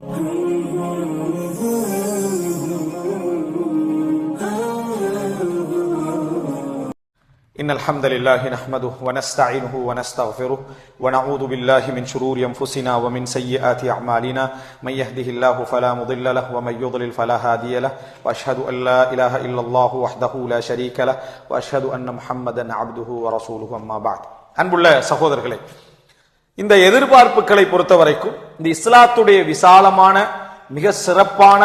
إن الحمد لله نحمده ونستعينه ونستغفره ونعوذ بالله من شرور أنفسنا ومن سيئات أعمالنا. من يهده الله فلا مضل له ومن يضلل فلا هادي له. وأشهد أن لا إله إلا الله وحده لا شريك له. وأشهد أن محمدا عبده ورسوله أما بعد. அன்புள்ள إن இந்த எதிர்பார்ப்புகளை பொறுத்த வரைக்கும் இந்த இஸ்லாத்துடைய விசாலமான மிக சிறப்பான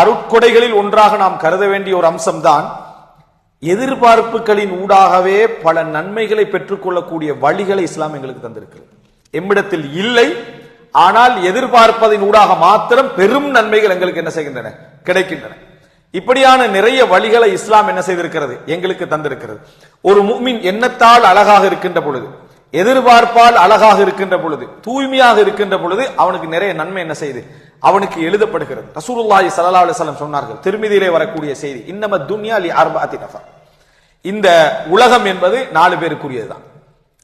அருட்கொடைகளில் ஒன்றாக நாம் கருத வேண்டிய ஒரு அம்சம்தான் எதிர்பார்ப்புகளின் ஊடாகவே பல நன்மைகளை பெற்றுக்கொள்ளக்கூடிய வழிகளை இஸ்லாம் எங்களுக்கு தந்திருக்கிறது. எம்மிடத்தில் இல்லை ஆனால் எதிர்பார்ப்பதின் ஊடாக மாத்திரம் பெரும் நன்மைகள் எங்களுக்கு என்ன செய்கின்றன? கிடைக்கின்றன. இப்படியான நிறைய வழிகளை இஸ்லாம் என்ன செய்திருக்கிறது? எங்களுக்கு தந்திருக்கிறது. ஒரு முக்மின் எண்ணத்தால் அழகாக இருக்கின்ற பொழுது எதிர்பார்ப்பால் அழகாக இருக்கின்ற பொழுது தூய்மையாக இருக்கின்ற பொழுது அவனுக்கு நிறைய நன்மை என்ன செய்யுது அவனுக்கு எழுதப்படுகிறது. ரசூலுல்லாஹி சல்லா அலைஹி சொன்னார்கள் திருமதியிலே வரக்கூடிய செய்தி இன்னம துன்யா லி அர்பாத்தி நஃபர். இந்த உலகம் என்பது நாலு பேருக்குரியதுதான்.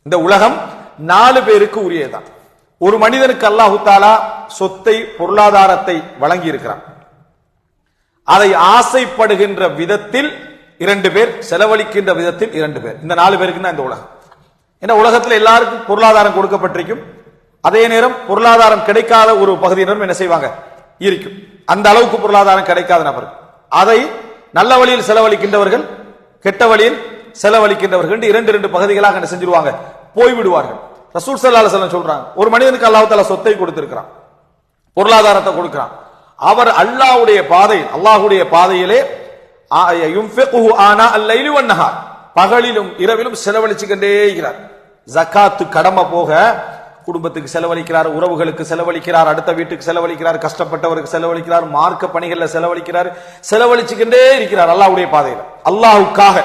இந்த உலகம் நாலு பேருக்கு உரியதுதான் ஒரு மனிதனுக்கு அல்லாஹு தாலா சொத்தை பொருளாதாரத்தை வழங்கி இருக்கிறான் அதை ஆசைப்படுகின்ற விதத்தில் இரண்டு பேர் செலவழிக்கின்ற விதத்தில் இரண்டு பேர். இந்த நாலு பேருக்கு தான் இந்த உலகம். ஏன்னா உலகத்தில் எல்லாருக்கும் பொருளாதாரம் கொடுக்கப்பட்டிருக்கும். அதே நேரம் பொருளாதாரம் கிடைக்காத ஒரு பகுதியினரும் என்ன செய்வாங்க? இருக்கும். அந்த அளவுக்கு பொருளாதாரம் கிடைக்காத நபர் அதை நல்ல வழியில் செலவழிக்கின்றவர்கள் கெட்ட வழியில் செலவழிக்கின்றவர்கள் இரண்டு இரண்டு பகுதிகளாக என்ன செஞ்சிருவாங்க? போய்விடுவார்கள். ரசூல் சல்லா செல்லம் சொல்றாங்க ஒரு மனிதனுக்கு அல்லாஹ் சொத்தை கொடுத்திருக்கிறான். பொருளாதாரத்தை கொடுக்கிறான். அவர் அல்லாஹ்வுடைய பாதையில் அல்லாஹ்வுடைய பாதையிலே ஆனா பகலிலும் இரவிலும் செலவழிச்சுக்கிட்டே இருக்கிறார். ஜக்காத்து கடமை போக குடும்பத்துக்கு செலவழிக்கிறார் உறவுகளுக்கு செலவழிக்கிறார் அடுத்த வீட்டுக்கு செலவழிக்கிறார் கஷ்டப்பட்டவருக்கு செலவழிக்கிறார் மார்க்க பணிகளில் செலவழிக்கிறார் செலவழிச்சுக்கிட்டே இருக்கிறார் அல்லாவுடைய பாதையில். அல்லாஹுக்காக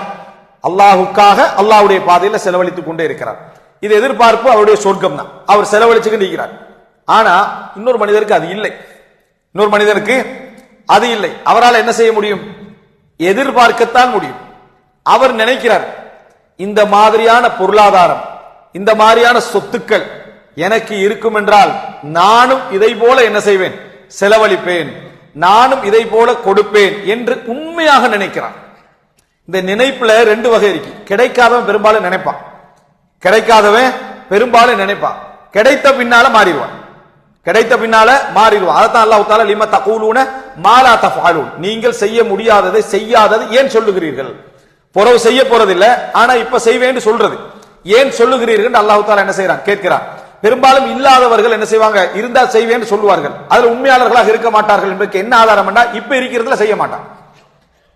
அல்லாஹுக்காக அல்லாவுடைய பாதையில் செலவழித்துக் கொண்டே இருக்கிறார். இது எதிர்பார்ப்பு அவருடைய சொர்க்கம் தான் அவர் செலவழிச்சுக்கிட்டு இருக்கிறார். ஆனா இன்னொரு மனிதருக்கு அது இல்லை. இன்னொரு மனிதனுக்கு அது இல்லை. அவரால் என்ன செய்ய முடியும்? எதிர்பார்க்கத்தான் முடியும். அவர் நினைக்கிறார் இந்த மாதிரியான பொருளாதாரம் இந்த மாதிரியான சொத்துக்கள் எனக்கு இருக்கும் என்றால் நானும் இதை போல என்ன செய்வேன்? செலவழிப்பேன். நானும் இதை போல கொடுப்பேன் என்று உண்மையாக நினைக்கிறான். இந்த நினைப்புல ரெண்டு வகை இருக்கு. கிடைக்காதவன் பெரும்பாலும் நினைப்பான். கிடைக்காதவன் பெரும்பாலும் நினைப்பான். கிடைத்த பின்னால மாறிடுவான். கிடைத்த பின்னால மாறிடுவான். அதைத்தான் அல்லாஹ் தாலா லிம தகூலூன மாலா தஃபாலூன் நீங்கள் செய்ய முடியாததை செய்யாதது ஏன் சொல்லுகிறீர்கள்? புறவு செய்ய போறதில்லை. ஆனா இப்ப செய்வேன்னு சொல்றது. ஏன் சொல்லுகிறீர்கள் அல்லாஹு தாலா என்ன செய்யறான் கேட்கிறான். பெரும்பாலும் இல்லாதவர்கள் என்ன செய்வாங்க? இருந்தா செய்வேன்னு சொல்லுவார்கள். அதுல உண்மையாளர்களாக இருக்க மாட்டார்கள் என்பதற்கு என்ன ஆதாரம் இப்ப இருக்கிறதுல செய்ய மாட்டான்.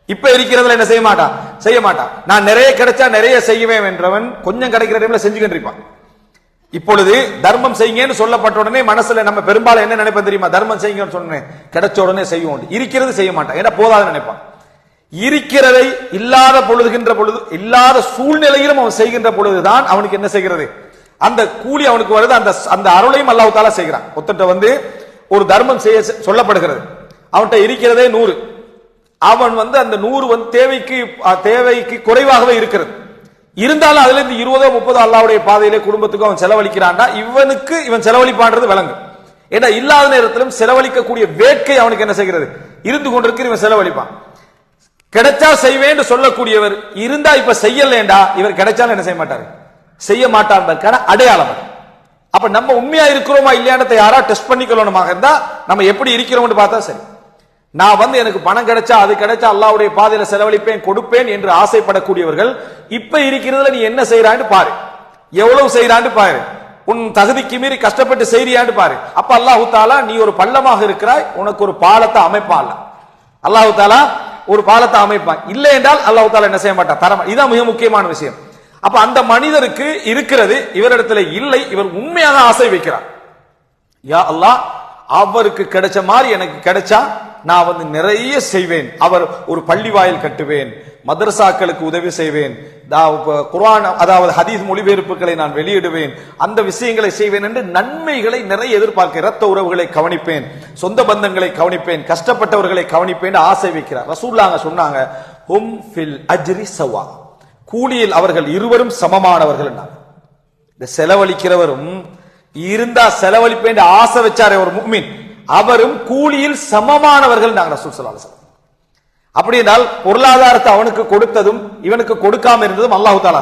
இப்ப இருக்கிறதுல என்ன செய்ய மாட்டான்? செய்ய மாட்டான். நான் நிறைய கிடைச்சா நிறைய செய்வேன் என்றவன் கொஞ்சம் கிடைக்கிற டைம்ல செஞ்சுக்கிட்டு இருப்பான். இப்பொழுது தர்மம் செய்யுங்கன்னு சொல்லப்பட்ட உடனே மனசுல நம்ம பெரும்பாலும் என்ன நினைப்பேன் தெரியுமா? தர்மம் செய்யுங்கன்னு சொன்னேன் கிடைச்ச உடனே செய்வோம். இருக்கிறது செய்ய மாட்டான். ஏன்னா போதாத நினைப்பான். இருக்கிறதை இல்லாத பொழுதுகின்ற பொழுது இல்லாத சூழ்நிலையிலும் அவன் செய்கின்ற பொழுதுதான் அவனுக்கு என்ன செய்கிறது? அந்த கூலி அவனுக்கு வருது அந்த அந்த அருளையும் அல்லாஹ் செய்கிறான். ஒத்தட்ட வந்து ஒரு தர்மம் செய்ய சொல்லப்படுகிறது. அவன்கிட்ட இருக்கிறதே நூறு. அவன் வந்து அந்த நூறு வந்து தேவைக்கு தேவைக்கு குறைவாகவே இருக்கிறது. இருந்தாலும் அதுல இருந்து இருபதோ முப்பதோ அல்லாவுடைய பாதையிலே குடும்பத்துக்கு அவன் செலவழிக்கிறான்டா இவனுக்கு இவன் செலவழிப்பான்றது விளங்கு. ஏன்னா இல்லாத நேரத்திலும் செலவழிக்கக்கூடிய வேட்கை அவனுக்கு என்ன செய்கிறது? இருந்து கொண்டிருக்கு இவன் செலவழிப்பான். கிடைச்சா செய்வேன்னு சொல்லக்கூடியவர் இருந்தா இப்ப செய்யலேண்டா இவர் கிடைச்சாலும் என்ன செய்ய மாட்டாரு? செய்ய மாட்டார் அடையாளம் அப்ப நம்ம உண்மையா இருக்கிறோமா இல்லையானதை யாரா டெஸ்ட் பண்ணிக்கொள்ளணுமாக இருந்தா நம்ம எப்படி இருக்கிறோம்னு பார்த்தா சரி. நான் வந்து எனக்கு பணம் கிடைச்சா அது கிடைச்சா அல்லாவுடைய பாதையில செலவழிப்பேன் கொடுப்பேன் என்று ஆசைப்படக்கூடியவர்கள் இப்ப இருக்கிறதுல நீ என்ன செய்யறான்னு பாரு. எவ்வளவு செய்யறான்னு பாரு. உன் தகுதிக்கு மீறி கஷ்டப்பட்டு செய்யறியான்னு பாரு. அப்ப அல்லாஹு தாலா நீ ஒரு பள்ளமாக இருக்கிறாய் உனக்கு ஒரு பாலத்தை அமைப்பா அல்லாஹு தாலா ஒரு பாலத்தை அமைப்பான். இல்லை என்றால் அல்லாஹு தாலா என்ன செய்ய மாட்டான்? தரமா இதுதான் மிக முக்கியமான விஷயம். அப்ப அந்த மனிதருக்கு இருக்கிறது இவரிடத்துல இல்லை இவர் உண்மையாக ஆசை வைக்கிறார். யா அல்லாஹ் அவருக்கு கிடைச்ச மாதிரி எனக்கு கிடைச்சா நான் வந்து நிறைய செய்வேன். அவர் ஒரு பள்ளி வாயில் கட்டுவேன். மதரசாக்களுக்கு உதவி செய்வேன். தா- அதாவது ஹதீஸ் மொழிபெயர்ப்புகளை நான் வெளியிடுவேன். அந்த விஷயங்களை செய்வேன் என்று நன்மைகளை நிறைய எதிர்பார்க்க இரத்த உறவுகளை கவனிப்பேன். சொந்த பந்தங்களை கவனிப்பேன். கஷ்டப்பட்டவர்களை கவனிப்பேன் ஆசை வைக்கிறார். ரசூல்லாங்க சொன்னாங்க ஹும் ஃபில் அஜ்ரி சவா. கூலியில் அவர்கள் இருவரும் சமமானவர்கள் இந்த செலவழிக்கிறவரும் இருந்தா செலவழிப்பேன் ஆசை வச்சாரே ஒரு முக்மின். அவரும் கூலியில் சமமானவர்கள் நாங்கள் ரசூல் ஸல்லல்லாஹு அப்படி என்றால் பொருளாதாரத்தை அவனுக்கு கொடுத்ததும் இவனுக்கு கொடுக்காம இருந்ததும் அல்லாஹு தாலா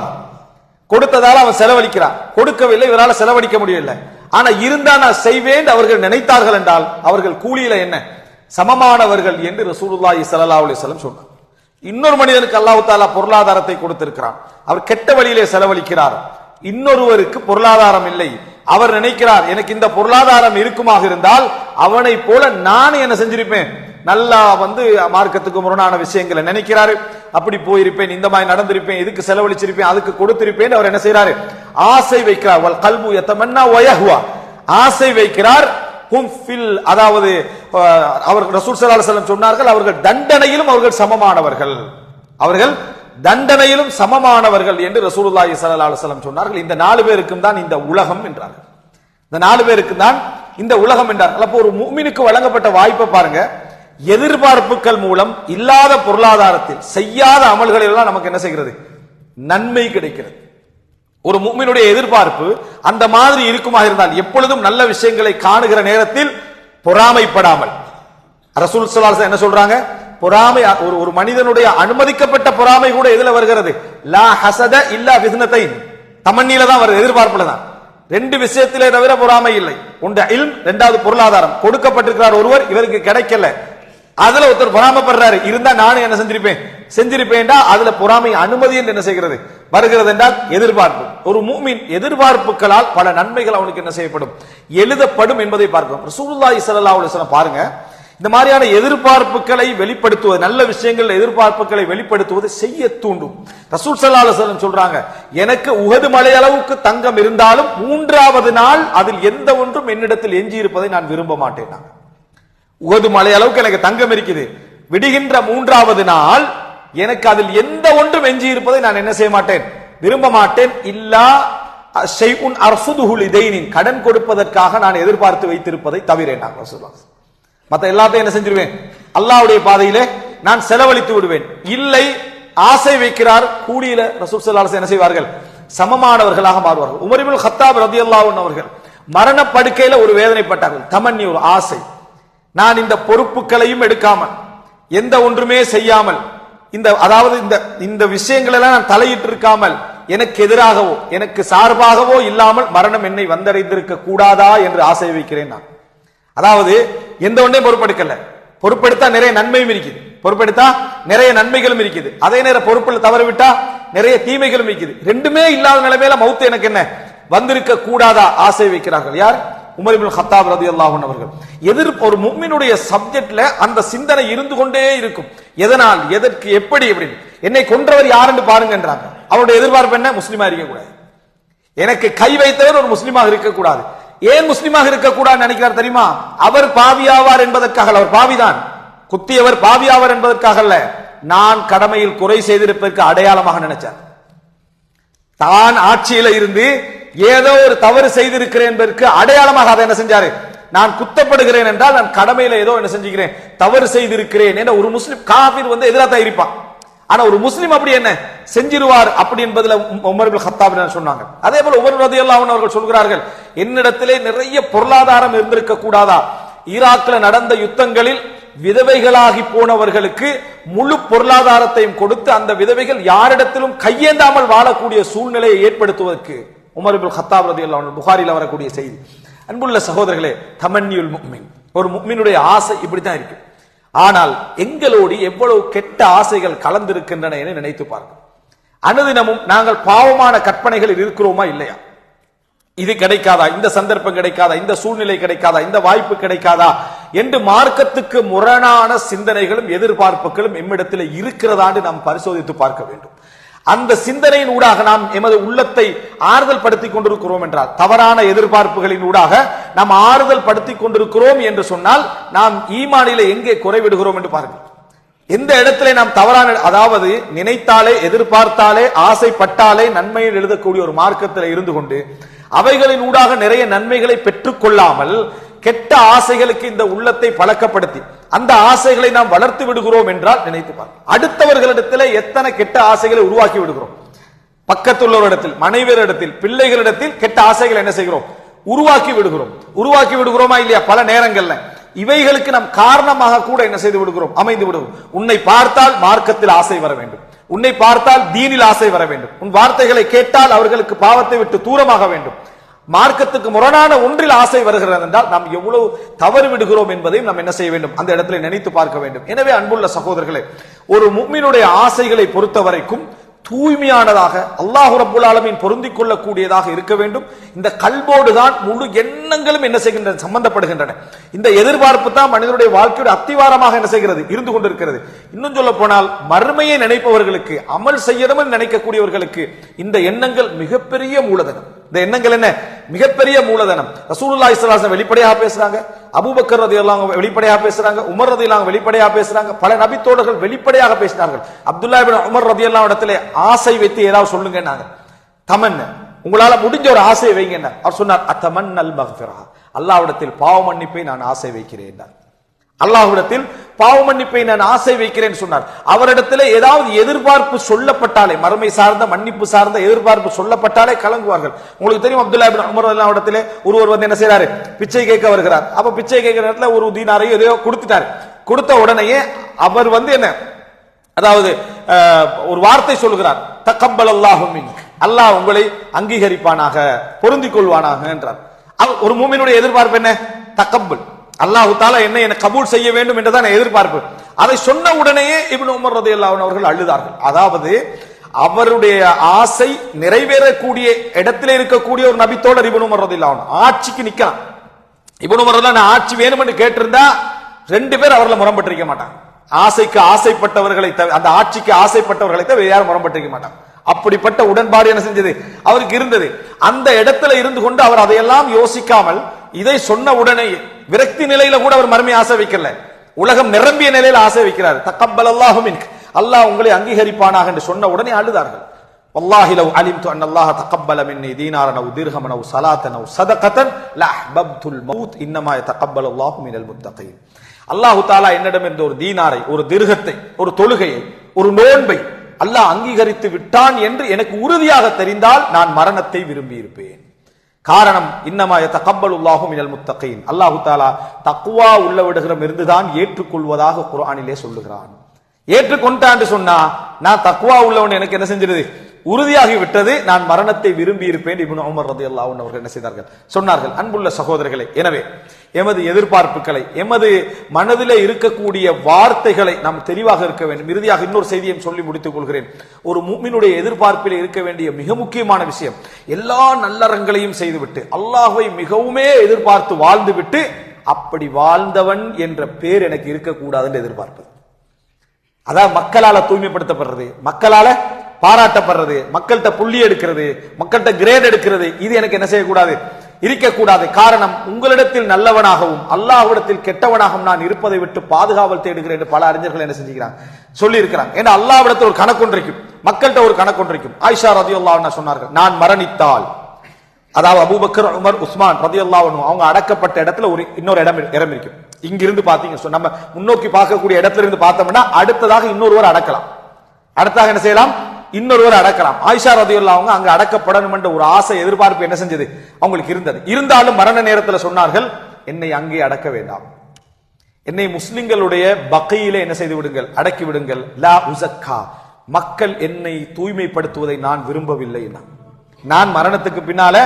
கொடுத்ததால அவன் செலவழிக்கிறான். கொடுக்கவில்லை இவரால் செலவழிக்க முடியவில்லை. ஆனா இருந்தா நான் செய்வேன் அவர்கள் நினைத்தார்கள் என்றால் அவர்கள் கூலியில என்ன? சமமானவர்கள் என்று ரசூலுல்லாஹி சல்லா அலைஹி சொன்னார். இன்னொரு மனிதனுக்கு அல்லாஹு தாலா பொருளாதாரத்தை கொடுத்திருக்கிறான். அவர் கெட்ட வழியிலே செலவழிக்கிறார். இன்னொருவருக்கு பொருளாதாரம் இல்லை. அவர் நினைக்கிறார் எனக்கு இந்த பொருளாதாரம் இருக்குமாக இருந்தால் அவனை போல நான் என்ன செஞ்சிருப்பேன்? நல்லா வந்து மார்க்கத்துக்கு முரணான விஷயங்களை நினைக்கிறாரு. அப்படி போயிருப்பேன் இந்த மாதிரி நடந்திருப்பேன் இதுக்கு செலவழிச்சிருப்பேன் அதுக்கு கொடுத்திருப்பேன் அவர் என்ன செய்யறாரு ஆசை வைக்கிறார். கல்பு எத்தமன்னா வயஹுவா. ஆசை வைக்கிறார். ஹும்ஃபில் அதாவது அவர்கள் ரசூல் சலாஹ் சொன்னார்கள் அவர்கள் தண்டனையிலும் அவர்கள் சமமானவர்கள். அவர்கள் தண்டனையிலும் சமமானவர்கள் என்று ரசூலுல்லாஹி ஸல்லல்லாஹு அலைஹி சொன்னார்கள். இந்த நாலு பேருக்கும் தான் இந்த உலகம் என்றார்கள். இந்த நாலு பேருக்கு தான் இந்த உலகம் என்றார் அப்போ ஒரு மூமினுக்கு வழங்கப்பட்ட வாய்ப்பை பாருங்க. எதிர்பார்ப்புகள் மூலம் இல்லாத பொருளாதாரத்தில் செய்யாத அமல்களில் எல்லாம் நமக்கு என்ன செய்கிறது? நன்மை கிடைக்கிறது. ஒரு முக்மினுடைய எதிர்பார்ப்பு அந்த மாதிரி இருக்குமா இருந்தால் எப்பொழுதும் நல்ல விஷயங்களை காணுகிற நேரத்தில் பொறாமைப்படாமல். ரசூல் ஸல்லல்லாஹு என்ன சொல்றாங்க? பொறாமை ஒரு ஒரு மனிதனுடைய அனுமதிக்கப்பட்ட பொறாமை கூட எதுல வருகிறது? லா ஹசத இல்லா ஃபித்னத்தைன் தமன்னில தான் வருது எதிர்பார்ப்புல தான். ரெண்டு விஷயத்திலே தவிர பொறாமை இல்லை. ஒன்று இல் ரெண்டாவது பொருளாதாரம். கொடுக்கப்பட்டிருக்கிறார் ஒருவர் இவருக்கு கிடைக்கல. அதுல ஒருத்தர் பொறாமப்படுறாரு. இருந்தா நானும் என்ன செஞ்சிருப்பேன்? செஞ்சிருப்பேன்டா அதுல பொறாமை அனுமதி என்று என்ன செய்கிறது? வருகிறது என்றால் எதிர்பார்ப்பு. ஒரு மூமின் எதிர்பார்ப்புகளால் பல நன்மைகள் அவனுக்கு என்ன செய்யப்படும்? எழுதப்படும் என்பதை பார்க்கிறோம். ரசூல்லா ஸல்லல்லாஹு அலைஹி பாருங்க. இந்த மாதிரியான எதிர்பார்ப்புகளை வெளிப்படுத்துவது நல்ல விஷயங்கள் எதிர்பார்ப்புகளை வெளிப்படுத்துவது செய்ய தூண்டும். ரசூல் ஸல்லல்லாஹு அலைஹி சொல்றாங்க எனக்கு உகது மலை அளவுக்கு தங்கம் இருந்தாலும் மூன்றாவது நாள் அதில் எந்த ஒன்றும் என்னிடத்தில் எஞ்சி இருப்பதை நான் விரும்ப மாட்டேன் நான். உகது மலை அளவுக்கு எனக்கு தங்கம் இருக்குது. விடுகின்ற மூன்றாவது நாள் எனக்கு அதில் எந்த ஒன்றும் எஞ்சி இருப்பதை நான் என்ன செய்ய மாட்டேன்? விரும்ப மாட்டேன். இல்லா ஷைஉன் அர்சுதுஹுல் இதைனின் கடன் கொடுப்பதற்காக நான் எதிர்பார்த்து வைத்திருப்பதை தவிர நான் சொல்லுவாங்க மற்ற எல்லாத்தையும் என்ன செஞ்சிருவேன்? அல்லாஹ்வுடைய பாதையிலே நான் செலவழித்து விடுவேன். இல்லை ஆசை வைக்கிறார். கூலியில ரசூல் ஸல்லல்லாஹு என்ன செய்வார்கள்? சமமானவர்களாக மாறுவார்கள். உமரிபுல் ஹத்தாப் ரதி அல்லாவுன் அவர்கள் மரண படுக்கையில ஒரு வேதனைப்பட்டார்கள். தமன்னி ஒரு ஆசை. நான் இந்த பொறுப்புகளையும் எடுக்காமல் எந்த ஒன்றுமே செய்யாமல் இந்த அதாவது இந்த இந்த விஷயங்களெல்லாம் நான் தலையிட்டு இருக்காமல் எனக்கு எதிராகவோ எனக்கு சார்பாகவோ இல்லாமல் மரணம் என்னை வந்தடைந்திருக்க கூடாதா என்று ஆசை வைக்கிறேன் நான். அதாவது எந்த ஒன்றையும் பொறுப்பெடுக்கல. பொறுப்பெடுத்தா நிறைய நன்மையும் இருக்குது. பொறுப்பெடுத்தா நிறைய நன்மைகளும் இருக்குது. அதே நேரம் பொறுப்புல தவறு விட்டா நிறைய தீமைகளும் இருக்குது. ரெண்டுமே இல்லாத நிலைமையில மௌத்து எனக்கு என்ன? வந்திருக்க கூடாதா? ஆசை வைக்கிறார்கள். யார்? உமரிபுல் ஹத்தாப் ரதி அல்லாஹன் அவர்கள் எதிர் ஒரு மும்மினுடைய சப்ஜெக்ட்ல அந்த சிந்தனை இருந்து கொண்டே இருக்கும். எதனால் எதற்கு எப்படி அப்படின்னு என்னை கொன்றவர் யாருன்னு பாருங்கன்றாங்க அவருடைய எதிர்பார்ப்பு என்ன? முஸ்லிமா இருக்கக்கூடாது. எனக்கு கை வைத்தவர் ஒரு முஸ்லீமாக இருக்கக்கூடாது. ஏன் முஸ்லிமாக இருக்கக்கூடாது நினைக்கிறார் தெரியுமா? அவர் பாவியாவார் என்பதற்காக அவர் பாவிதான். குத்தியவர் பாவியாவார் என்பதற்காக அல்ல. நான் கடமையில் குறை செய்திருப்பதற்கு அடையாளமாக நினைச்சார். தான் ஆட்சியில இருந்து ஏதோ ஒரு தவறு செய்திருக்கிறேன் என்பதற்கு அடையாளமாக அதை என்ன செஞ்சாரு? நான் குத்தப்படுகிறேன் என்றால் நான் கடமையில ஏதோ என்ன செஞ்சுக்கிறேன். தவறு செய்திருக்கிறேன் என்ற ஒரு முஸ்லிம் காபீர் வந்து எதிராக தான் இருப்பான். ஆனா ஒரு முஸ்லிம் அப்படி என்ன? செஞ்சிருவார் அப்படி என்பதுல உமர்பில் ஹத்தாப் சொன்னாங்க. அதே போல உமர் ரலியல்லாஹு அவர்கள் சொல்கிறார்கள் என்னிடத்திலே நிறைய பொருளாதாரம் இருந்திருக்க கூடாதா? ஈராக்ல நடந்த யுத்தங்களில் விதவைகளாகி போனவர்களுக்கு முழு பொருளாதாரத்தையும் கொடுத்து அந்த விதவைகள் யாரிடத்திலும் கையேந்தாமல் வாழக்கூடிய சூழ்நிலையை ஏற்படுத்துவதற்கு உமர் இப்னு கத்தாப் ரலியல்லாஹு அன்ஹு புகாரில வரக்கூடிய செய்தி. அன்புள்ள சகோதரர்களே தமன்யுல் முக்மின். ஒரு முக்மினுடைய ஆசை இப்படித்தான் இருக்கு. ஆனால் எங்களோடு எவ்வளவு கெட்ட ஆசைகள் கலந்திருக்கின்றன என நினைத்து பாருங்கள். அனுதினமும் நாங்கள் பாவமான கற்பனைகளில் இருக்கிறோமா இல்லையா? இது கிடைக்காதா? இந்த சந்தர்ப்பம் கிடைக்காதா? இந்த சூழ்நிலை கிடைக்காதா? இந்த வாய்ப்பு கிடைக்காதா? என்று மார்க்கத்துக்கு முரணான சிந்தனைகளும் எதிர்பார்ப்புகளும் எம்மிடத்தில் இருக்கிறதாண்டு நாம் பரிசோதித்து பார்க்க வேண்டும். அந்த சிந்தனையின் ஊடாக நாம் எமது உள்ளத்தை ஆறுதல் படுத்திக் கொண்டிருக்கிறோம் என்றால் தவறான எதிர்பார்ப்புகளின் ஊடாக நாம் ஆறுதல் படுத்திக் கொண்டிருக்கிறோம் என்று சொன்னால் நாம் ஈமானில எங்கே குறைவிடுகிறோம் என்று பாருங்கள். எந்த இடத்திலே நாம் தவறான அதாவது நினைத்தாலே எதிர்பார்த்தாலே ஆசைப்பட்டாலே நன்மையில் எழுதக்கூடிய ஒரு மார்க்கத்தில் இருந்து கொண்டு அவைகளின் ஊடாக நிறைய நன்மைகளை பெற்றுக் கொள்ளாமல் கெட்ட ஆசைகளுக்கு இந்த உள்ளத்தை பழக்கப்படுத்தி அந்த ஆசைகளை நாம் வளர்த்து விடுகிறோம் என்றால் நினைத்து பார்க்க அடுத்தவர்களிடத்தில் எத்தனை கெட்ட ஆசைகளை உருவாக்கி விடுகிறோம்? பக்கத்துள்ளவரிடத்தில் மனைவியரிடத்தில் பிள்ளைகளிடத்தில் கெட்ட ஆசைகள் என்ன செய்கிறோம்? உருவாக்கி விடுகிறோம். உருவாக்கி விடுகிறோமா இல்லையா? பல நேரங்கள்ல. இவைகளுக்கு நாம் காரணமாக கூட என்ன செய்து விடுகிறோம்? அமைந்து விடுகிறோம். உன்னை பார்த்தால் மார்க்கத்தில் ஆசை வர வேண்டும். உன்னை பார்த்தால் தீனில் ஆசை வர வேண்டும். உன் வார்த்தைகளை கேட்டால் அவர்களுக்கு பாவத்தை விட்டு தூரமாக வேண்டும். மார்க்கத்துக்கு முரணான ஒன்றில் ஆசை வருகிறது என்றால் நாம் எவ்வளவு தவறு விடுகிறோம் என்பதையும் நாம் என்ன செய்ய வேண்டும்? அந்த இடத்துல நினைத்து பார்க்க வேண்டும். எனவே அன்புள்ள சகோதரர்களே ஒரு முக்மினுடைய ஆசைகளை பொறுத்த வரைக்கும் தூய்மையானதாக அல்லாஹு ரபுல் ஆலமீன் பொருந்திக் கொள்ளக்கூடியதாக இருக்க வேண்டும். இந்த கல்போடு தான் முழு எண்ணங்களும் என்ன செய்கின்றன சம்பந்தப்படுகின்றன. இந்த எதிர்பார்ப்பு தான் மனிதனுடைய வாழ்க்கையோட அத்திவாரமாக என்ன செய்கிறது? இருந்து கொண்டிருக்கிறது. இன்னும் சொல்ல போனால் மறுமையை நினைப்பவர்களுக்கு அமல் செய்யணும் நினைக்கக்கூடியவர்களுக்கு இந்த எண்ணங்கள் மிகப்பெரிய மூலதனம். இந்த எண்ணங்கள் என்ன? மிகப்பெரிய மூலதனம். ரசூலுல்லா இஸ்லாசன் வெளிப்படையாக பேசுறாங்க. அபூபக்கர் ரதி எல்லாம் வெளிப்படையாக பேசுறாங்க. உமர் ரதி எல்லாம் வெளிப்படையாக பேசுறாங்க. பல நபித்தோடர்கள் வெளிப்படையாக பேசினார்கள். அப்துல்லா உமர் உமர் எல்லாம் இடத்துல ஆசை வைத்து ஏதாவது சொல்லுங்கன்னாங்க. தமன் உங்களால முடிஞ்ச ஒரு ஆசையை வைங்க அவர் சொன்னார் அத்தமன் அல் மக்ஃபிரா அல்லாவிடத்தில் பாவ மன்னிப்பை நான் ஆசை வைக்கிறேன் என்றார். அல்லாஹ்விடத்தில் பாவ மன்னிப்பை நான் ஆசை வைக்கிறேன் சொன்னார். அவரிடத்தில் ஏதாவது எதிர்பார்ப்பு சொல்லப்பட்டாலே மறுமை சார்ந்த மன்னிப்பு சார்ந்த எதிர்பார்ப்பு சொல்லப்பட்டாலே கலங்குவார்கள். உங்களுக்கு தெரியும் அப்துல்லா இப்னு அல்லாவிடத்தில் ரலியல்லாஹு இடத்துல ஒருவர் வந்து என்ன செய்யறாரு பிச்சை கேட்க வருகிறார். அப்ப பிச்சை கேட்கிற இடத்துல ஒரு தீனாரையோ எதையோ கொடுத்துட்டாரு. கொடுத்த உடனேயே அவர் வந்து என்ன? அதாவது ஒரு வார்த்தை சொல்கிறார் தக்கம்பல் அல்லாஹும் அல்லாஹ் உங்களை அங்கீகரிப்பானாக பொருந்திக் கொள்வானாக என்றார். ஒரு மூமினுடைய எதிர்பார்ப்பு என்ன? தக்கம்பல் அல்லாஹு தாலா என்ன என்ன கபூல் செய்ய வேண்டும் என்றுதான் எதிர்பார்ப்பு. அதை சொன்ன உடனேயே இப்னு உமர் ரதி அன்ஹு அவர்கள் அழுதார்கள். அதாவது அவருடைய ஆசை நிறைவேறக்கூடிய இடத்திலே இருக்கக்கூடிய ஒரு நபித்தோழர் இப்னு உமர் ரதி அன்ஹு. ஆட்சிக்கு நிக்கலாம் இப்னு உமர் நான் ஆட்சி வேணும்னு கேட்டிருந்தா ரெண்டு பேர் அவர்ல முரம்பட்டிருக்க மாட்டாங்க. ஆசைக்கு ஆசைப்பட்டவர்களை தவிர அந்த ஆட்சிக்கு ஆசைப்பட்டவர்களை தவிர யாரும் முரம்பட்டிருக்க மாட்டாங்க. அப்படிப்பட்ட உடன்பாடு என்ன செஞ்சது? அவருக்கு இருந்தது. அந்த இடத்துல இருந்து கொண்டு அவர் அதையெல்லாம் யோசிக்காமல் இதை சொன்ன உடனே விரக்தி நிலையில கூட அவர் மறுமை ஆசை வைக்கல உலகம் நிரம்பிய நிலையில ஆசை வைக்கிறார் தக்கம்பல் அல்லாஹு மின்க் அல்லாஹ் உங்களை அங்கீகரிப்பானாக என்று சொன்ன உடனே அழுதார்கள் والله لو علمت ان الله تقبل مني دينارا او درهما او صلاه او صدقه لاحببت الموت انما يتقبل الله من المتقين அல்லாஹு தாலா என்னிடம் இருந்த ஒரு தீனாரை ஒரு திருகத்தை ஒரு தொழுகையை ஒரு நோன்பை அல்லாஹ் அங்கீகரித்து விட்டான் என்று எனக்கு உறுதியாக தெரிந்தால் நான் மரணத்தை விரும்பி இருப்பேன் காரணம் இன்னமாய தகப்பலுல்லாஹு மினல் முத்தகீன். அல்லாஹு தாலா தக்குவா உள்ளவிடகிடம் இருந்துதான் ஏற்றுக்கொள்வதாக குரானிலே சொல்லுகிறான். ஏற்றுக்கொண்டான்னு சொன்னா நான் தக்குவா உள்ளவன் எனக்கு என்ன செஞ்சிருது? உறுதியாகி விட்டது நான் மரணத்தை விரும்பி இருப்பேன் இப்னு உமர் ரதியல்லாஹு அன்ஹு அவர்கள் என்ன செய்தார்கள்? சொன்னார்கள் அன்புள்ள சகோதரர்களை எனவே எமது எதிர்பார்ப்புகளை எமது மனதில் இருக்கக்கூடிய வார்த்தைகளை நாம் தெளிவாக இருக்க வேண்டும். இறுதியாக இன்னொரு செய்தியையும் சொல்லி முடித்துக் கொள்கிறேன். ஒரு மூமினுடைய எதிர்பார்ப்பில் இருக்க வேண்டிய மிக முக்கியமான விஷயம் எல்லா நல்லறங்களையும் செய்துவிட்டு அல்லாஹை மிகவுமே எதிர்பார்த்து வாழ்ந்துவிட்டு அப்படி வாழ்ந்தவன் என்ற பேர் எனக்கு இருக்கக்கூடாதுன்னு எதிர்பார்ப்பது அதாவது மக்களால தூய்மைப்படுத்தப்படுறது. மக்களால பாராட்டப்படுறது மக்கள்கிட்ட புள்ளி எடுக்கிறது மக்கள்கிட்ட கிரேட் எடுக்கிறது இது எனக்கு என்ன செய்யக்கூடாது? இருக்கக்கூடாது. காரணம் உங்களிடத்தில் நல்லவனாகவும் அல்லாஹ்விடத்தில் கெட்டவனாகவும் நான் இருப்பதை விட்டு பாதுகாவல் தேடுகிறேன் என்று பல அறிஞர்கள் என்ன செஞ்சுக்கிறாங்க? சொல்லி இருக்கிறாங்க ஏன்னா அல்லாஹ்விடத்தில் ஒரு கணக்கு இருக்கும். மக்கள்கிட்ட ஒரு கணக்கு இருக்கும். ஆயிஷா ரதியுல்லாஹ் சொன்னார்கள் நான் மரணித்தால் அதாவது அபூபக்கர் உமர் உஸ்மான் ரதியுல்லாஹ் அவங்க அடக்கப்பட்ட இடத்துல ஒரு இன்னொரு இடம் இடம் இருக்கும். இங்கிருந்து பாத்தீங்க சொ- நம்ம முன்னோக்கி பார்க்கக்கூடிய இடத்துல இருந்து பார்த்தோம்னா அடுத்ததாக இன்னொருவர் அடக்கலாம். அடுத்ததாக என்ன செய்யலாம்? இன்னொருவர் அடக்கலாம். ஆயிஷா ரதியுல்லா அவங்க அங்க அடக்கப்படணும் என்ற ஒரு ஆசை எதிர்பார்ப்பு என்ன செஞ்சது? அவங்களுக்கு இருந்தது. இருந்தாலும் மரண நேரத்தில் சொன்னார்கள் என்னை அங்கே அடக்க வேண்டாம். என்னை முஸ்லிம்களுடைய பக்கையில என்ன செய்து விடுங்கள்? அடக்கி விடுங்கள். லா உசக்கா மக்கள் என்னை தூய்மைப்படுத்துவதை நான் விரும்பவில்லை நான். நான் மரணத்துக்கு பின்னால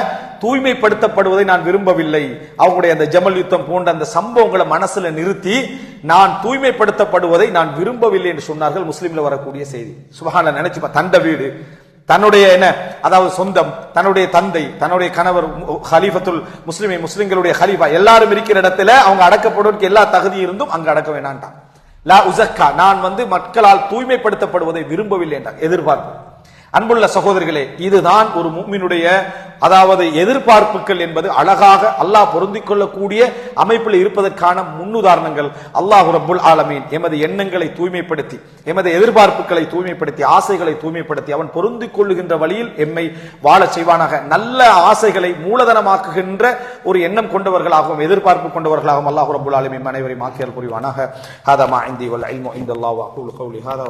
தூய்மைப்படுத்தப்படுவதை நான் விரும்பவில்லை. அவங்களுடைய அந்த ஜமல் யுத்தம் போன்ற அந்த சம்பவங்களை மனசுல நிறுத்தி நான் தூய்மைப்படுத்தப்படுவதை நான் விரும்பவில்லை என்று சொன்னார்கள் முஸ்லிம்ல வரக்கூடிய செய்தி. சுபஹான நினைச்சு தந்த வீடு. தன்னுடைய என்ன? அதாவது சொந்தம். தன்னுடைய தந்தை தன்னுடைய கணவர் ஹலீஃபத்துல் முஸ்லிமை முஸ்லிம்களுடைய ஹலீஃபா எல்லாரும் இருக்கிற இடத்துல அவங்க அடக்கப்படுவதற்கு எல்லா தகுதி இருந்தும் அங்க அடக்க வேணான்ட்டான். லா உசக்கா நான் வந்து மக்களால் தூய்மைப்படுத்தப்படுவதை விரும்பவில்லை என்றார் எதிர்பார்ப்பு. அன்புள்ள சகோதரிகளே இதுதான் ஒரு மும்மினுடைய அதாவது எதிர்பார்ப்புகள் என்பது அழகாக அல்லாஹ் பொருந்திக் கொள்ளக்கூடிய அமைப்பில் இருப்பதற்கான முன்னுதாரணங்கள். அல்லாஹ் ரபுல் ஆலமீன் எமது எண்ணங்களை தூய்மைப்படுத்தி எமது எதிர்பார்ப்புகளை தூய்மைப்படுத்தி ஆசைகளை தூய்மைப்படுத்தி அவன் பொருந்திக் கொள்ளுகின்ற வழியில் எம்மை வாழச் செய்வானாக. நல்ல ஆசைகளை மூலதனமாக்குகின்ற ஒரு எண்ணம் கொண்டவர்களாகவும் எதிர்பார்ப்பு கொண்டவர்களாகவும் அல்லாஹ் ரபுல் ஆலமீன் அனைவரையும் ஆக்கியல் புரிவானாக. ஹாதா இந்தி வல் ஐமோ இந்த அல்லாஹ் அகூலு கௌலி ஹாதா